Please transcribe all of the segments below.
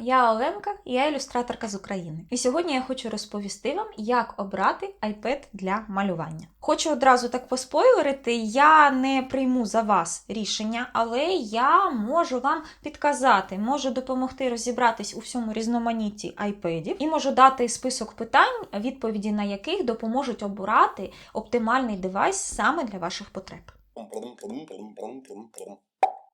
Я Оленка, я ілюстраторка з України. І сьогодні я хочу розповісти вам, як обрати iPad для малювання. Хочу одразу так поспойлерити, я не прийму за вас рішення, але я можу вам підказати, можу допомогти розібратись у всьому різноманітті iPadів і можу дати список питань, відповіді на яких допоможуть обрати оптимальний девайс саме для ваших потреб.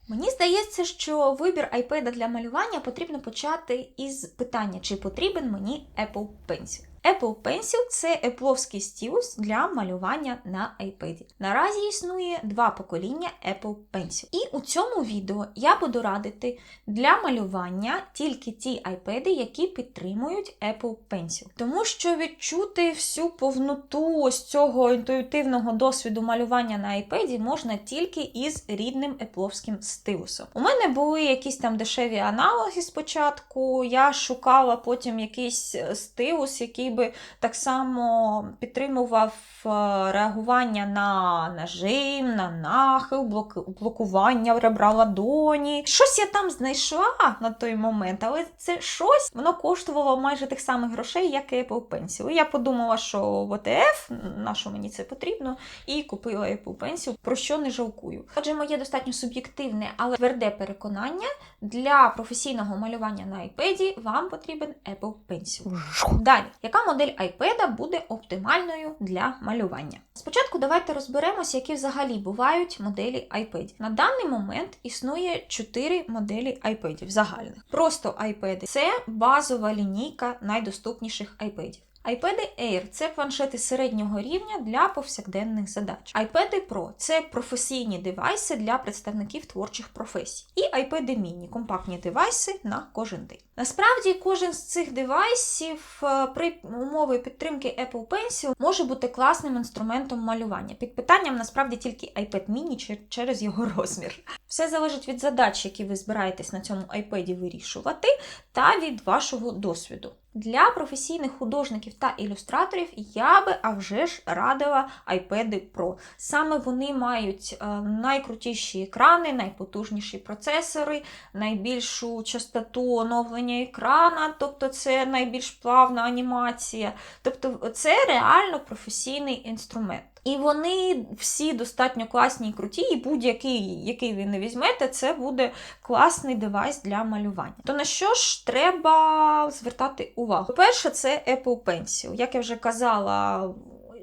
Мені здається, що вибір iPad для малювання потрібно почати із питання, чи потрібен мені Apple Pencil. Apple Pencil це епловський стілус для малювання на iPad. Наразі існує два покоління Apple Pencil. І у цьому відео я буду радити для малювання тільки ті iPad, які підтримують Apple Pencil. Тому що відчути всю повноту ось цього інтуїтивного досвіду малювання на iPad можна тільки із рідним епловським стилусом. У мене були якісь там дешеві аналоги спочатку. Я шукала потім якийсь стилус, який би так само підтримував е, реагування на нажим, на нахил, блок- блокування ребра ладоні. Щось я там знайшла на той момент, але це щось воно коштувало майже тих самих грошей, як і Apple Pencil. Я подумала, що ВТФ, на що мені це потрібно, і купила Apple Pencil, про що не жалкую. Отже, моє достатньо суб'єктивне, але тверде переконання для професійного малювання на iPad вам потрібен Apple Pencil. Далі, яка модель iPad буде оптимальною для малювання? Спочатку давайте розберемося, які взагалі бувають моделі iPad. На даний момент існує 4 моделі iPad загальних. Просто iPad – це базова лінійка найдоступніших iPad. iPad Air це планшети середнього рівня для повсякденних задач. iPad Pro це професійні девайси для представників творчих професій. І iPad Mini компактні девайси на кожен день. Насправді, кожен з цих девайсів е, при умови підтримки Apple Pencil може бути класним інструментом малювання. Під питанням насправді тільки iPad Mini через його розмір. Все залежить від задач, які ви збираєтесь на цьому iPad вирішувати, та від вашого досвіду. Для професійних художників та ілюстраторів я би а вже ж радила iPad Pro. Саме вони мають е, найкрутіші екрани, найпотужніші процесори, найбільшу частоту оновлення екрана, тобто це найбільш плавна анімація. Тобто це реально професійний інструмент. І вони всі достатньо класні і круті, і будь-який, який ви не візьмете, це буде класний девайс для малювання. То на що ж треба звертати увагу? По-перше, це Apple Pencil. Як я вже казала,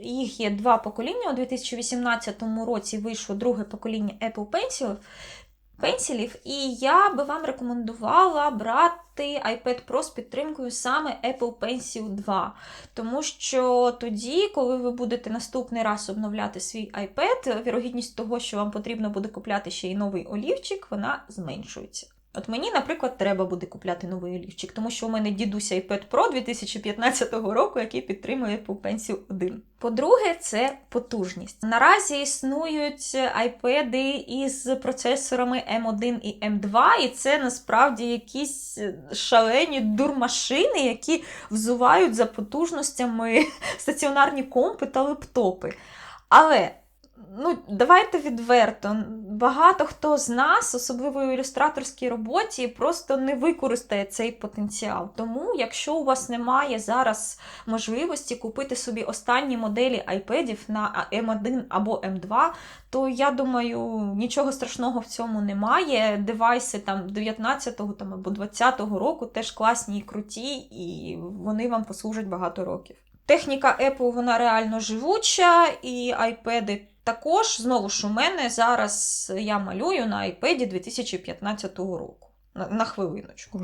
їх є два покоління. У 2018 році вийшло друге покоління Apple Pencil. Пенсілів, і я би вам рекомендувала брати iPad Pro з підтримкою саме Apple Pencil 2. Тому що тоді, коли ви будете наступний раз обновляти свій iPad, вірогідність того, що вам потрібно буде купляти ще й новий олівчик, вона зменшується. От мені, наприклад, треба буде купляти новий олівчик, тому що у мене дідуся iPad Pro 2015 року, який підтримує Apple Pencil 1. По-друге, це потужність. Наразі існують iPad із процесорами M1 і M2, і це насправді якісь шалені дурмашини, які взувають за потужностями стаціонарні компи та лептопи. Але ну, давайте відверто. Багато хто з нас, особливо в ілюстраторській роботі, просто не використає цей потенціал. Тому, якщо у вас немає зараз можливості купити собі останні моделі iPadів на M1 або M2, то я думаю, нічого страшного в цьому немає. Девайси там 19-го там, або 20-го року теж класні і круті, і вони вам послужать багато років. Техніка Apple вона реально живуча, і iPad також, знову ж у мене зараз я малюю на iPad 2015 року. На, на хвилиночку.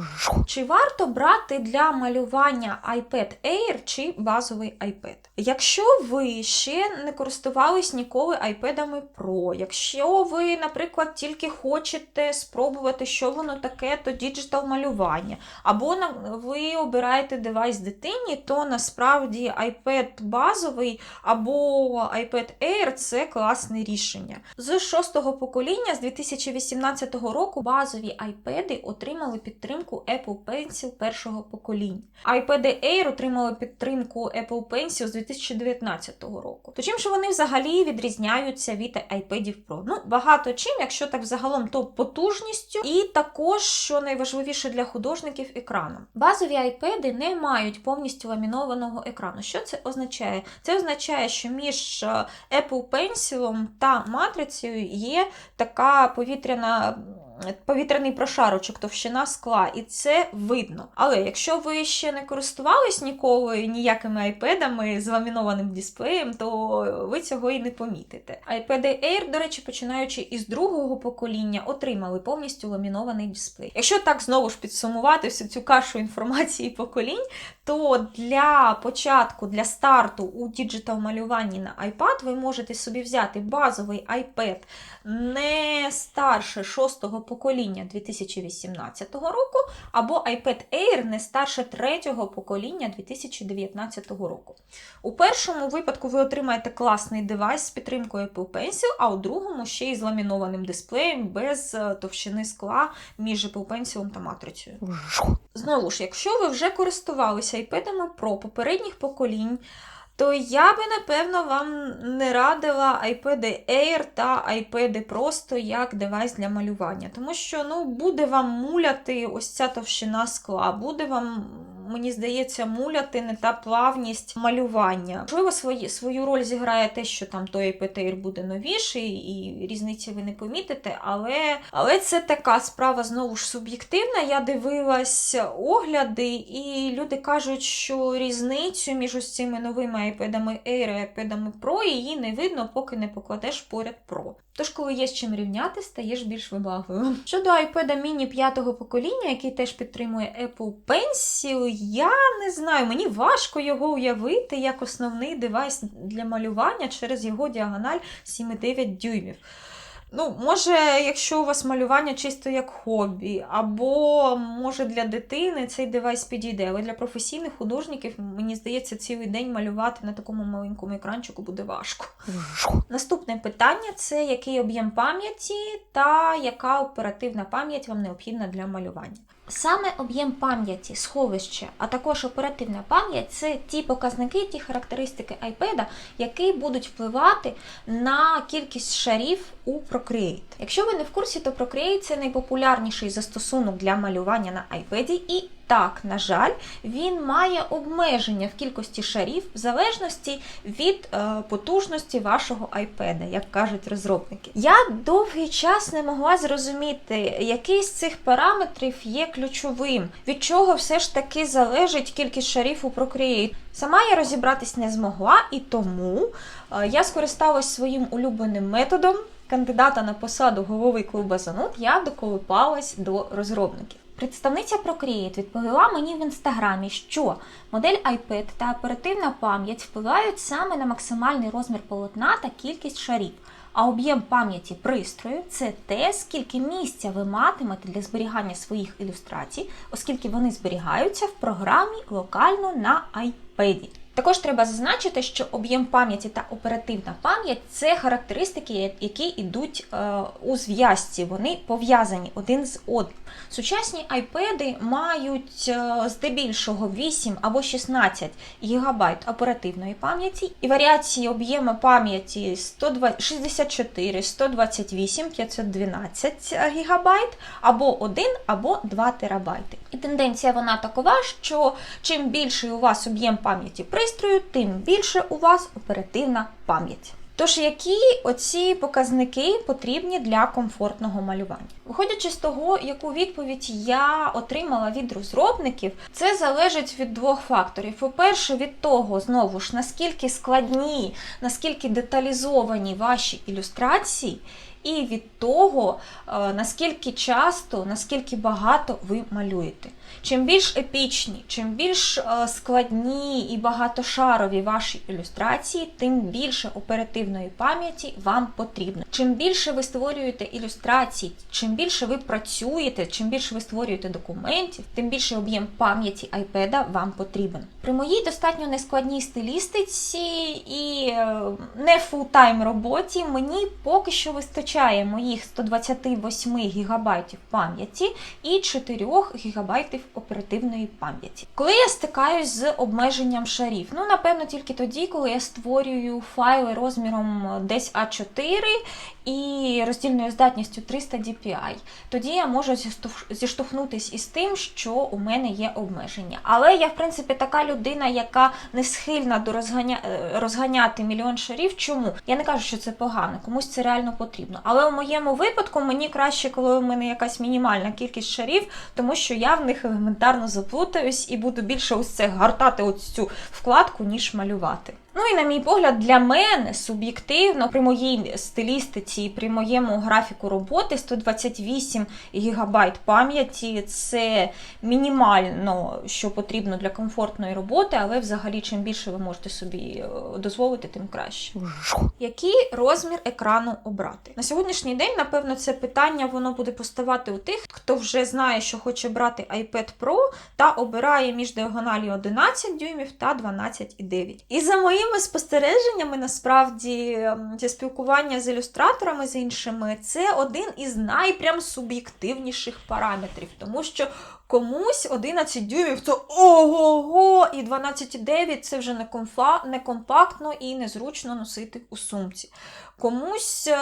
Чи варто брати для малювання iPad Air чи базовий iPad? Якщо ви ще не користувались ніколи iPadами Pro, якщо ви, наприклад, тільки хочете спробувати, що воно таке, то діджитал малювання, або ви обираєте девайс дитині, то насправді iPad базовий або iPad Air це класне рішення. З шостого покоління, з 2018 року, базові iPad отримали підтримку Apple Pencil першого покоління. iPad Air отримали підтримку Apple Pencil з 2019 року. То чим ж вони взагалі відрізняються від iPad Pro? Ну, багато чим, якщо так взагалом, то потужністю, і також, що найважливіше для художників, екраном. Базові iPad не мають повністю ламінованого екрану. Що це означає? Це означає, що між е, Apple Pencil та матрицею є така повітряна. Повітряний прошарочок, товщина скла, і це видно. Але якщо ви ще не користувались ніколи ніякими айпедами з ламінованим дисплеєм, то ви цього і не помітите. iPad Air, до речі, починаючи із другого покоління, отримали повністю ламінований дисплей. Якщо так знову ж підсумувати всю цю кашу інформації поколінь, то для початку, для старту у діджитал малюванні на iPad ви можете собі взяти базовий iPad не старше шостого покоління 2018 року, або iPad Air не старше третього покоління 2019 року. У першому випадку ви отримаєте класний девайс з підтримкою Apple Pencil, а у другому ще й з ламінованим дисплеєм без е, товщини скла між Apple Pencil та матрицею. Знову ж, якщо ви вже користувалися iPad Pro попередніх поколінь, то я би, напевно, вам не радила iPad Air та iPad просто як девайс для малювання. Тому що ну, буде вам муляти ось ця товщина скла, буде вам, мені здається, муляти не та плавність малювання. Можливо, свої, свою роль зіграє те, що там той Air буде новіший, і різниці ви не помітите, але, але це така справа знову ж суб'єктивна. Я дивилась огляди, і люди кажуть, що різницю між ось цими новими iPad Air і iPad Pro її не видно, поки не покладеш поряд Pro. Тож, коли є з чим рівняти, стаєш більш вибагливим. Щодо iPad mini п'ятого покоління, який теж підтримує Apple Pencil, я не знаю, мені важко його уявити як основний девайс для малювання через його діагональ 7,9 дюймів. Ну, може, якщо у вас малювання чисто як хобі, або може для дитини цей девайс підійде, але для професійних художників, мені здається, цілий день малювати на такому маленькому екранчику буде важко. Наступне питання це який об'єм пам'яті та яка оперативна пам'ять вам необхідна для малювання. Саме об'єм пам'яті, сховище, а також оперативна пам'ять це ті показники, ті характеристики iPad, які будуть впливати на кількість шарів у Procreate. Якщо ви не в курсі, то Procreate це найпопулярніший застосунок для малювання на iPad і так, на жаль, він має обмеження в кількості шарів в залежності від е, потужності вашого iPad, як кажуть розробники. Я довгий час не могла зрозуміти, який з цих параметрів є ключовим, від чого все ж таки залежить кількість шарів у Procreate. Сама я розібратись не змогла, і тому е, я скористалась своїм улюбленим методом. Кандидата на посаду голови клубу Зануд я доколупалась до розробників. Представниця Procreate відповіла мені в інстаграмі, що модель iPad та оперативна пам'ять впливають саме на максимальний розмір полотна та кількість шарів. А об'єм пам'яті пристрою це те, скільки місця ви матимете для зберігання своїх ілюстрацій, оскільки вони зберігаються в програмі локально на iPad. Також треба зазначити, що об'єм пам'яті та оперативна пам'ять це характеристики, які йдуть е, у зв'язці, вони пов'язані один з одним. Сучасні iPad мають е, здебільшого 8 або 16 ГБ оперативної пам'яті і варіації об'єму пам'яті 64, 128, 512 ГБ або 1 або 2 ТБ. І тенденція вона такова, що чим більший у вас об'єм пам'яті пристрою, тим більше у вас оперативна пам'ять. Тож, які оці показники потрібні для комфортного малювання? Виходячи з того, яку відповідь я отримала від розробників, це залежить від двох факторів. По-перше, від того, знову ж, наскільки складні, наскільки деталізовані ваші ілюстрації, і від того, наскільки часто, наскільки багато ви малюєте. Чим більш епічні, чим більш е, складні і багатошарові ваші ілюстрації, тим більше оперативної пам'яті вам потрібно. Чим більше ви створюєте ілюстрацій, чим більше ви працюєте, чим більше ви створюєте документів, тим більше об'єм пам'яті iPad вам потрібен. При моїй достатньо нескладній стилістиці і е, не фултайм роботі мені поки що вистачає моїх 128 гігабайтів пам'яті і 4 гігабайтів оперативної пам'яті. Коли я стикаюсь з обмеженням шарів, ну напевно тільки тоді, коли я створюю файли розміром десь А4 і роздільною здатністю 300 DPI, тоді я можу зіштовх- зіштовхнутись із тим, що у мене є обмеження. Але я, в принципі, така людина, яка не схильна до розганя... е, розганяти мільйон шарів. Чому? Я не кажу, що це погано, комусь це реально потрібно. Але у моєму випадку мені краще, коли у мене якась мінімальна кількість шарів, тому що я в них елементарно заплутаюсь і буду більше ось це гартати ось цю вкладку, ніж малювати. Ну і на мій погляд, для мене суб'єктивно при моїй стилістиці при моєму графіку роботи 128 гігабайт пам'яті це мінімально, що потрібно для комфортної роботи, але взагалі чим більше ви можете собі е, дозволити, тим краще. Який розмір екрану обрати? На сьогоднішній день, напевно, це питання воно буде поставати у тих, хто вже знає, що хоче брати iPad Pro та обирає між діагоналі 11 дюймів та 12,9. І за моїми спостереженнями, насправді, це спілкування з ілюстраторами з іншими, це один із найпрям суб'єктивніших параметрів, тому що комусь 11 дюймів це ого-го, і 12,9 це вже не, комфа, компактно і незручно носити у сумці. Комусь е,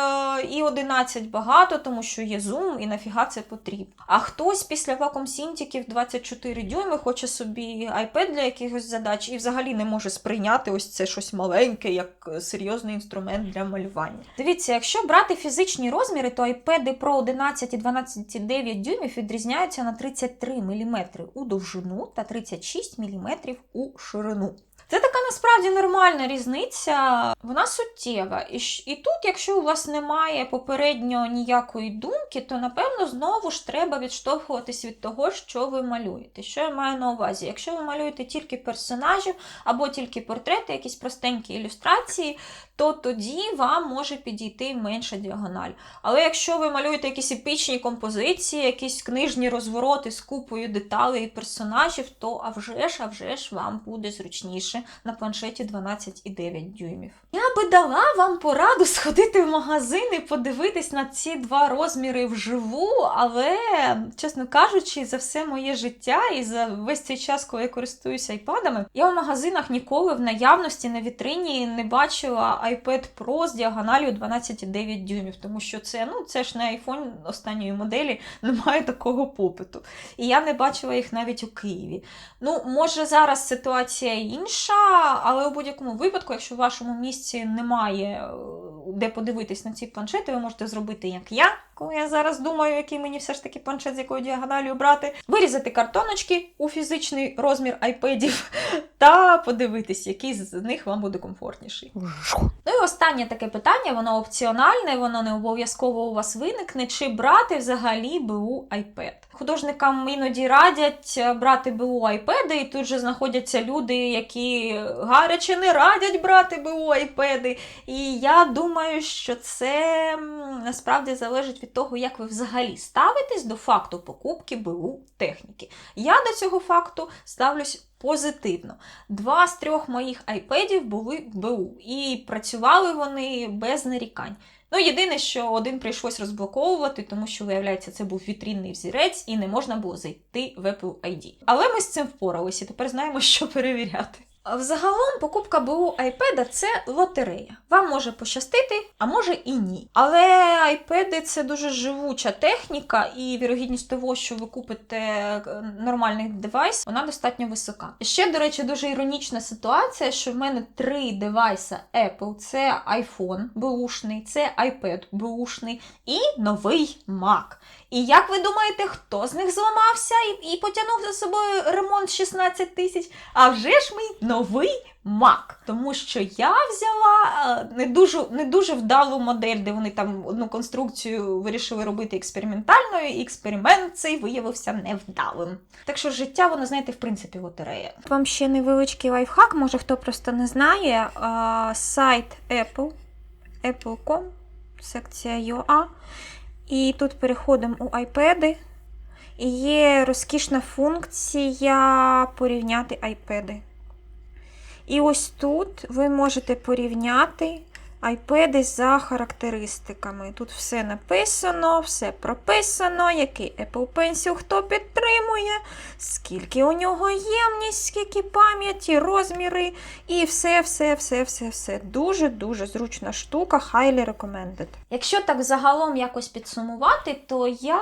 і 11 багато, тому що є зум, і нафіга це потрібно. А хтось після вакуум сінтіків 24 дюйми хоче собі iPad для якихось задач і взагалі не може сприйняти ось це щось маленьке, як е, серйозний інструмент для малювання. Дивіться, якщо брати фізичні розміри, то iPad Pro 11 і 12,9 дюймів відрізняються на 33 мм у довжину та 36 мм у ширину. Це така насправді нормальна різниця, вона суттєва. І, і тут, якщо у вас немає попередньо ніякої думки, то напевно знову ж треба відштовхуватись від того, що ви малюєте. Що я маю на увазі? Якщо ви малюєте тільки персонажів або тільки портрети, якісь простенькі ілюстрації, то тоді вам може підійти менша діагональ. Але якщо ви малюєте якісь епічні композиції, якісь книжні розвороти з купою деталей і персонажів, то а вже ж, а вже ж вам буде зручніше на планшеті 12,9 дюймів. Я би дала вам пораду сходити в магазин і подивитись на ці два розміри вживу, але, чесно кажучи, за все моє життя і за весь цей час, коли я користуюся айпадами, я в магазинах ніколи в наявності на вітрині не бачила iPad Pro з діагональю 12,9 дюймів, тому що це, ну, це ж не iPhone останньої моделі, немає такого попиту. І я не бачила їх навіть у Києві. Ну, може, зараз ситуація інша, але у будь-якому випадку, якщо в вашому місці немає е, де подивитись на ці планшети, ви можете зробити, як я, коли я зараз думаю, який мені все ж таки планшет з якою діагональю брати, вирізати картоночки у фізичний розмір айпедів та подивитись, який з них вам буде комфортніший. Ну і останнє таке питання, воно опціональне, воно не обов'язково у вас виникне, чи брати взагалі БУ iPad. Художникам іноді радять е, брати БУ iPad, і тут же знаходяться люди, які гаряче не радять брати БУ iPad. І я думаю, що це насправді залежить від того, як ви взагалі ставитесь до факту покупки БУ техніки. Я до цього факту ставлюсь позитивно. Два з трьох моїх айпедів були БУ, і працювали вони без нарікань. Ну, єдине, що один прийшлось розблоковувати, тому що, виявляється, це був вітрінний взірець і не можна було зайти в Apple ID. Але ми з цим впоралися, тепер знаємо, що перевіряти. Взагалом покупка БУ iPad це лотерея. Вам може пощастити, а може і ні. Але iPad це дуже живуча техніка, і вірогідність того, що ви купите е, нормальний девайс, вона достатньо висока. Ще, до речі, дуже іронічна ситуація, що в мене три девайса Apple: це iPhone беушний, це iPad беушний і новий Mac. І як ви думаєте, хто з них зламався і, і потягнув за собою ремонт 16 тисяч? А вже ж мій новий Mac. Тому що я взяла е, не дуже, не дуже вдалу модель, де вони там одну конструкцію вирішили робити експериментальною, і експеримент цей виявився невдалим. Так що життя, воно, знаєте, в принципі, лотерея. Вам ще невеличкий лайфхак, може хто просто не знає. А, сайт Apple, Apple.com, секція UA. І тут переходимо у iPad. І є розкішна функція порівняти iPad. І ось тут ви можете порівняти iPad за характеристиками. Тут все написано, все прописано, який Apple Pencil хто підтримує, скільки у нього ємність, скільки пам'яті, розміри, і все, все, все, все, все. Дуже-дуже зручна штука, highly recommended. Якщо так загалом якось підсумувати, то я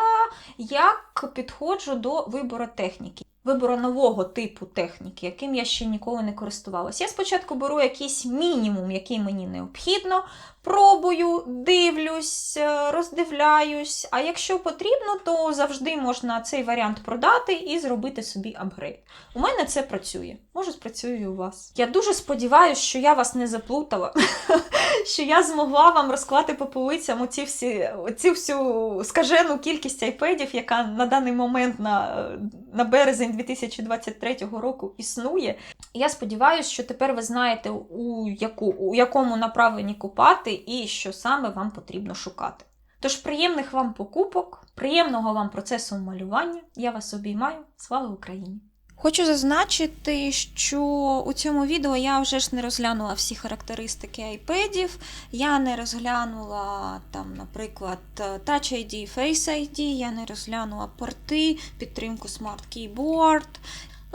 як підходжу до вибору техніки. Вибору нового типу техніки, яким я ще ніколи не користувалася. Я спочатку беру якийсь мінімум, який мені необхідно, пробую, дивлюсь, е, роздивляюсь. А якщо потрібно, то завжди можна цей варіант продати і зробити собі апгрейд. У мене це працює. Може, спрацює і у вас. Я дуже сподіваюся, що я вас не заплутала, що я змогла вам розклати по полицям оці всі, оці всю скажену кількість айпедів, яка на даний момент на, на березень 2023 року існує. Я сподіваюся, що тепер ви знаєте, у, яку, у якому направленні купати і що саме вам потрібно шукати. Тож приємних вам покупок, приємного вам процесу малювання. Я вас обіймаю. Слава Україні! Хочу зазначити, що у цьому відео я вже ж не розглянула всі характеристики айпедів. Я не розглянула там, наприклад, Touch ID, Face ID, я не розглянула порти, підтримку Smart Keyboard.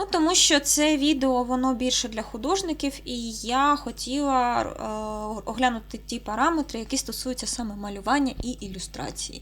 Ну, тому що це відео воно більше для художників, і я хотіла е, оглянути ті параметри, які стосуються саме малювання і ілюстрації.